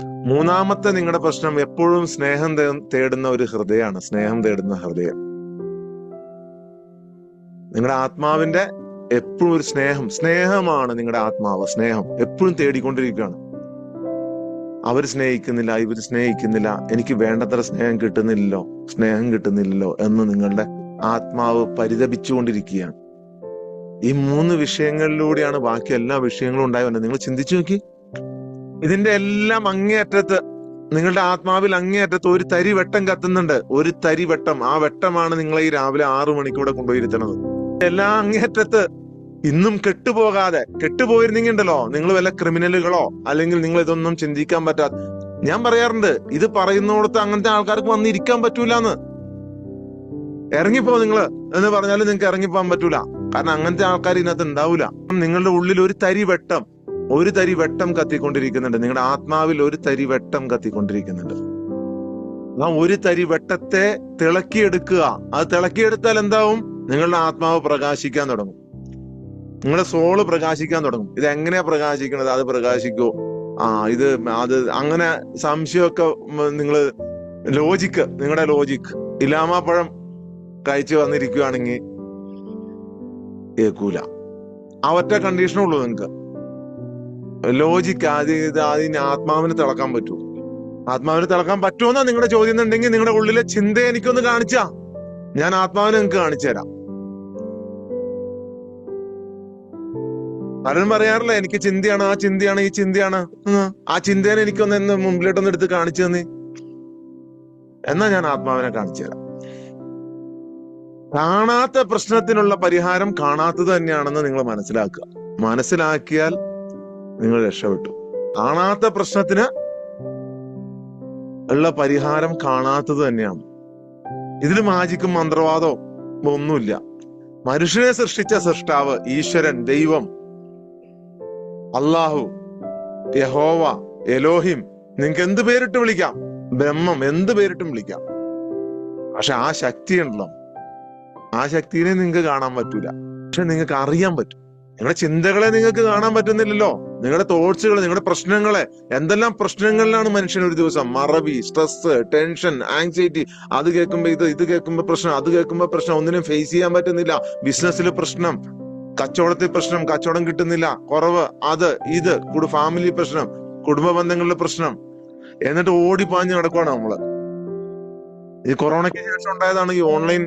മൂന്നാമത്തെ നിങ്ങളുടെ പ്രശ്നം എപ്പോഴും സ്നേഹം തേടുന്ന ഒരു ഹൃദയമാണ് സ്നേഹം തേടുന്ന ഹൃദയം. നിങ്ങളുടെ ആത്മാവിന്റെ എപ്പോഴും ഒരു സ്നേഹം സ്നേഹമാണ് നിങ്ങളുടെ ആത്മാവ് സ്നേഹം എപ്പോഴും തേടിക്കൊണ്ടിരിക്കുകയാണ്. അവർ സ്നേഹിക്കുന്നില്ല ഇവർ സ്നേഹിക്കുന്നില്ല എനിക്ക് വേണ്ടത്ര സ്നേഹം കിട്ടുന്നില്ലല്ലോ സ്നേഹം കിട്ടുന്നില്ലല്ലോ എന്ന് നിങ്ങളുടെ ആത്മാവ് പരിതപിച്ചുകൊണ്ടിരിക്കുകയാണ്. ഈ മൂന്ന് വിഷയങ്ങളിലൂടെയാണ് ബാക്കി എല്ലാ വിഷയങ്ങളും ഉണ്ടായി വരുന്നത് നിങ്ങൾ ചിന്തിച്ചു നോക്കി. ഇതിന്റെ എല്ലാം അങ്ങേയറ്റത്ത് നിങ്ങളുടെ ആത്മാവിൽ അങ്ങേയറ്റത്ത് ഒരു തരി വെട്ടം കത്തുന്നുണ്ട്. ഒരു തരി വെട്ടം. ആ വെട്ടമാണ് നിങ്ങളെ ഈ രാവിലെ ആറു മണിക്കൂടെ കൊണ്ടുപോയിരുത്തണത് എല്ലാം അങ്ങേയറ്റത്ത് ഇന്നും കെട്ടുപോകാതെ കെട്ടുപോയിരുന്നെങ്കിൽ ഉണ്ടല്ലോ നിങ്ങൾ വല്ല ക്രിമിനലുകളോ അല്ലെങ്കിൽ നിങ്ങൾ ഇതൊന്നും ചിന്തിക്കാൻ പറ്റാത്ത. ഞാൻ പറയാറുണ്ട് ഇത് പറയുന്നോടത്ത് അങ്ങനത്തെ ആൾക്കാർക്ക് വന്നിരിക്കാൻ പറ്റൂല എന്ന് ഇറങ്ങിപ്പോ നിങ്ങൾ എന്ന് പറഞ്ഞാലും നിങ്ങൾക്ക് ഇറങ്ങിപ്പോകാൻ പറ്റൂല. കാരണം അങ്ങനത്തെ ആൾക്കാർ ഇതിനകത്ത് ഉണ്ടാവൂല. നിങ്ങളുടെ ഉള്ളിൽ ഒരു തരി വെട്ടം. ഒരു തരി വെട്ടം കത്തിക്കൊണ്ടിരിക്കുന്നുണ്ട്. നിങ്ങളുടെ ആത്മാവിൽ ഒരു തരി വെട്ടം കത്തിക്കൊണ്ടിരിക്കുന്നുണ്ട്. ആ ഒരു തരി വെട്ടത്തെ തിളക്കിയെടുക്കുക. അത് തിളക്കിയെടുത്താൽ എന്താവും? നിങ്ങളുടെ ആത്മാവ് പ്രകാശിക്കാൻ തുടങ്ങും. നിങ്ങളുടെ സോൾ പ്രകാശിക്കാൻ തുടങ്ങും. ഇത് എങ്ങനെയാ പ്രകാശിക്കുന്നത്? അത് പ്രകാശിക്കോ. ആ ഇത് അത് അങ്ങനെ സംശയമൊക്കെ നിങ്ങൾ ലോജിക്ക് നിങ്ങളുടെ ലോജിക്ക് ഇലാമാപ്പഴം കഴിച്ചു വന്നിരിക്കുകയാണെങ്കിൽ കേൾക്കൂല ആ ഒറ്റ കണ്ടീഷനുള്ളൂ നിങ്ങൾക്ക് ലോജിക്ക് ആദ്യം ഇത് ആദ്യം ആത്മാവിനെ തിളക്കാൻ പറ്റൂ. ആത്മാവിനെ തിളക്കാൻ പറ്റുമെന്നാ നിങ്ങളുടെ ചോദ്യം എന്നുണ്ടെങ്കിൽ നിങ്ങളുടെ ഉള്ളിലെ ചിന്ത എനിക്കൊന്ന് കാണിച്ചാ. ഞാൻ ആത്മാവിനെ നിങ്ങൾക്ക് കാണിച്ചു തരാം. പലരും പറയാറില്ല എനിക്ക് ചിന്തയാണ് ആ ചിന്തയാണ് ഈ ചിന്തയാണ്. ആ ചിന്തേനെ എനിക്കൊന്ന് എന്ന് മുമ്പിലോട്ടൊന്ന് എടുത്ത് കാണിച്ചു തന്നെ. എന്നാ ഞാൻ ആത്മാവിനെ കാണിച്ചു തരാം. കാണാത്ത പ്രശ്നത്തിനുള്ള പരിഹാരം കാണാത്തത് തന്നെയാണെന്ന് നിങ്ങൾ മനസ്സിലാക്കുക. മനസ്സിലാക്കിയാൽ നിങ്ങൾ രക്ഷപ്പെട്ടു. കാണാത്ത പ്രശ്നത്തിന് ഉള്ള പരിഹാരം കാണാത്തത് തന്നെയാണ്. ഇതിൽ മാജിക്കും മന്ത്രവാദവും ഒന്നുമില്ല. മനുഷ്യനെ സൃഷ്ടിച്ച സൃഷ്ടാവ് ഈശ്വരൻ ദൈവം അള്ളാഹു യഹോവ എലോഹിം. നിങ്ങൾക്ക് എന്ത് പേരിട്ട് വിളിക്കാം? ബ്രഹ്മം എന്ത് പേരിട്ടും വിളിക്കാം. പക്ഷെ ആ ശക്തി ഉണ്ടല്ലോ. ആ ശക്തിനെ നിങ്ങൾക്ക് കാണാൻ പറ്റൂല. പക്ഷെ നിങ്ങൾക്ക് അറിയാൻ പറ്റും. നിങ്ങളുടെ ചിന്തകളെ നിങ്ങൾക്ക് കാണാൻ പറ്റുന്നില്ലല്ലോ. നിങ്ങളുടെ തോട്ട്സുകൾ നിങ്ങളുടെ പ്രശ്നങ്ങളെ എന്തെല്ലാം പ്രശ്നങ്ങളിലാണ് മനുഷ്യൻ ഒരു ദിവസം? മറവി സ്ട്രെസ് ടെൻഷൻ ആങ്സൈറ്റി അത് കേൾക്കുമ്പോ ഇത് ഇത് കേൾക്കുമ്പോ പ്രശ്നം അത് കേൾക്കുമ്പോ പ്രശ്നം. ഒന്നിനും ഫേസ് ചെയ്യാൻ പറ്റുന്നില്ല. ബിസിനസ്സിൽ പ്രശ്നം കച്ചവടത്തിൽ പ്രശ്നം കച്ചവടം കിട്ടുന്നില്ല. കുറവ് അത് ഇത് ഫാമിലി പ്രശ്നം കുടുംബ ബന്ധങ്ങളിലെ പ്രശ്നം. എന്നിട്ട് ഓടി പാഞ്ഞ് നടക്കുവാണ് നമ്മൾ. ഈ കൊറോണയ്ക്ക് ശേഷം ഉണ്ടായതാണ് ഈ ഓൺലൈൻ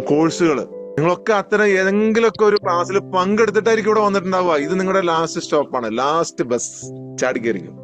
കോഴ്സുകൾ നിങ്ങളൊക്കെ അത്തരം ഏതെങ്കിലുമൊക്കെ ഒരു ക്ലാസ്സിൽ പങ്കെടുത്തിട്ടായിരിക്കും ഇവിടെ വന്നിട്ടുണ്ടാവുക. ഇത് നിങ്ങളുടെ ലാസ്റ്റ് സ്റ്റോപ്പാണ് ലാസ്റ്റ് ബസ് ചാടിക്കയറിക്കും